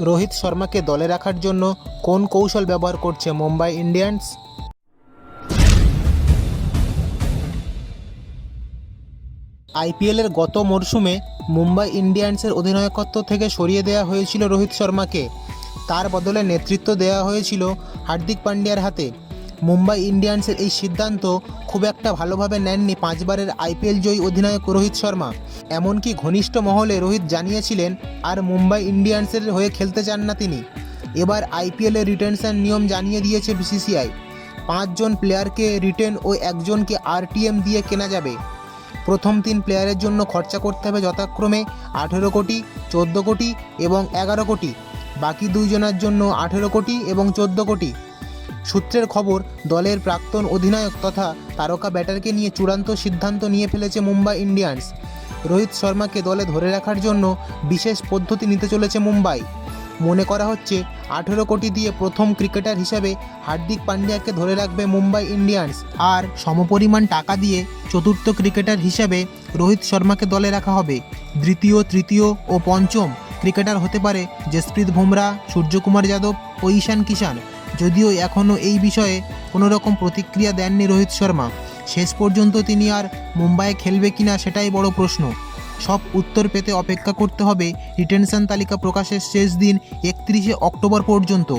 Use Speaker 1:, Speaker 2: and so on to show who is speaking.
Speaker 1: রোহিত শর্মাকে দলে রাখার জন্য কোন কৌশল ব্যবহার করছে মুম্বাই ইন্ডিয়ান্স? আইপিএলের গত মরশুমে মুম্বাই ইন্ডিয়ান্সের অধিনায়কত্ব থেকে সরিয়ে দেওয়া হয়েছিল রোহিত শর্মাকে। তার বদলে নেতৃত্ব দেওয়া হয়েছিল হার্দিক পান্ডিয়ার হাতে। মুম্বাই ইন্ডিয়ান্সের এই সিদ্ধান্ত খুব একটা ভালোভাবে নেননি পাঁচবারের আইপিএল জয়ী অধিনায়ক রোহিত শর্মা। এমনকি ঘনিষ্ঠ মহলে রোহিত জানিয়েছিলেন, আর মুম্বাই ইন্ডিয়ান্সের হয়ে খেলতে চান না তিনি। এবার আইপিএলের রিটেনশন নিয়ম জানিয়ে দিয়েছে বিসিসিআই। পাঁচজন প্লেয়ারকে রিটেন ও একজনকে আরটিএম দিয়ে কেনা যাবে। প্রথম তিন প্লেয়ারের জন্য খরচা করতে হবে যথাক্রমে আঠেরো কোটি, চোদ্দ কোটি এবং এগারো কোটি। বাকি দুইজনের জন্য আঠেরো কোটি এবং চোদ্দ কোটি। সূত্রের খবর, দলের প্রাক্তন অধিনায়ক তথা তারকা ব্যাটারকে নিয়ে চূড়ান্ত সিদ্ধান্ত নিয়ে ফেলেছে মুম্বাই ইন্ডিয়ান্স। রোহিত শর্মাকে দলে ধরে রাখার জন্য বিশেষ পদ্ধতি নিতে চলেছে মুম্বাই। মনে করা হচ্ছে, আঠেরো কোটি দিয়ে প্রথম ক্রিকেটার হিসেবে হার্দিক পান্ডিয়াকে ধরে রাখবে মুম্বাই ইন্ডিয়ান্স। আর সমপরিমাণ টাকা দিয়ে চতুর্থ ক্রিকেটার হিসেবে রোহিত শর্মাকে দলে রাখা হবে। দ্বিতীয়, তৃতীয় ও পঞ্চম ক্রিকেটার হতে পারে জসপ্রীত বুমরা, সূর্যকুমার যাদব ও ঈশান কিষান যদিও এখনও এই বিষয়ে কোনো রকম প্রতিক্রিয়া দেননি রোহিত শর্মা। শেষ পর্যন্ত তিনি আর মুম্বাইয়ে খেলবে কিনা সেটাই বড় প্রশ্ন। সব উত্তর পেতে অপেক্ষা করতে হবে। রিটেনশন তালিকা প্রকাশের শেষ দিন একত্রিশে অক্টোবর পর্যন্ত।